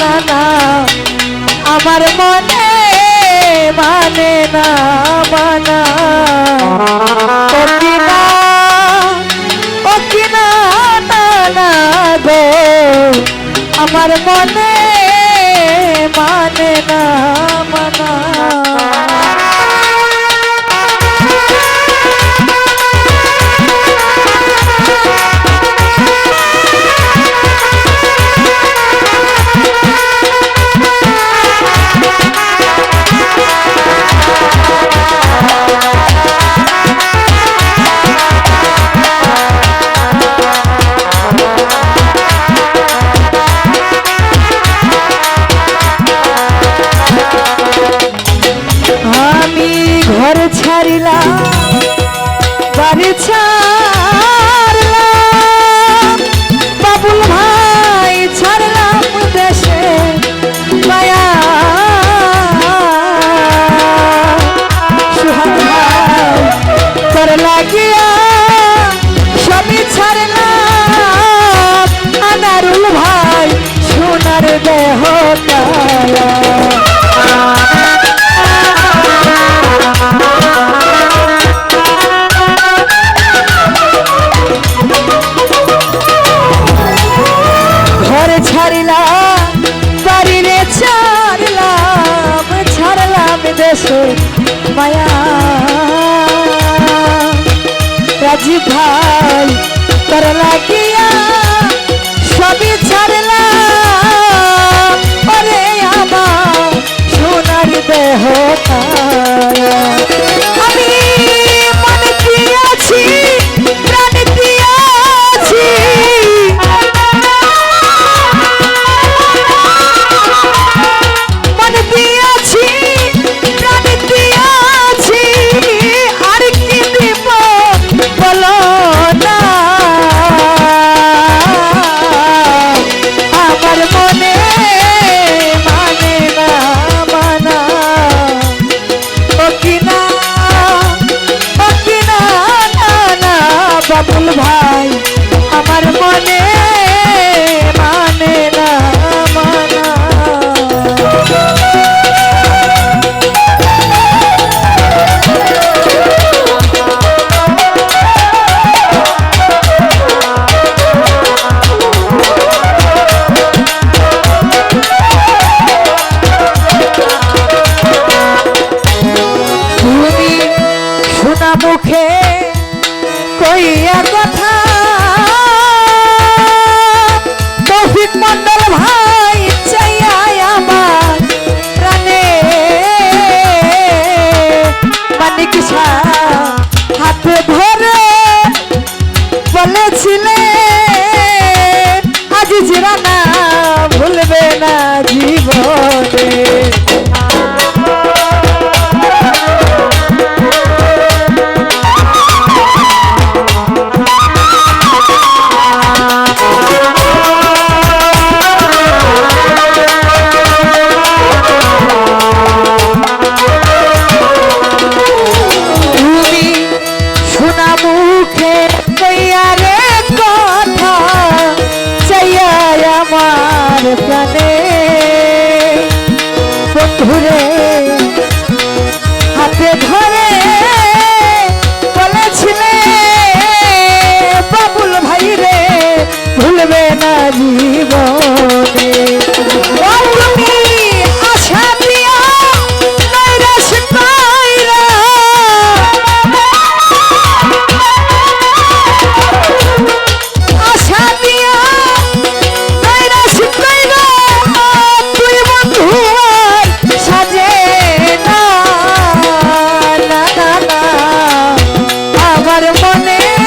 না আমার মনে মানে না। দিলা বাড়ি ছা বাবুল ধরে হাতে ধরে বলেছিলে বাবুল ভাই রে ভুলবে না জীবন। আমার মনে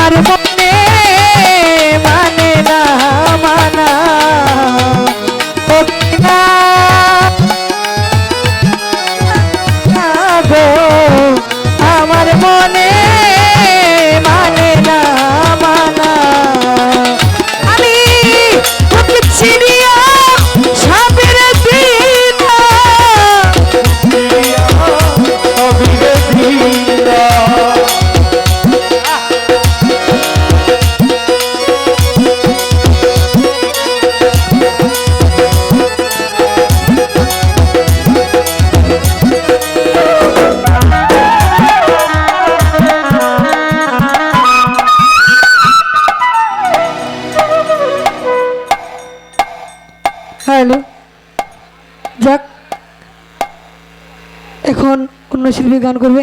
আমার মনে মানে না। শিল্পী গান করবে।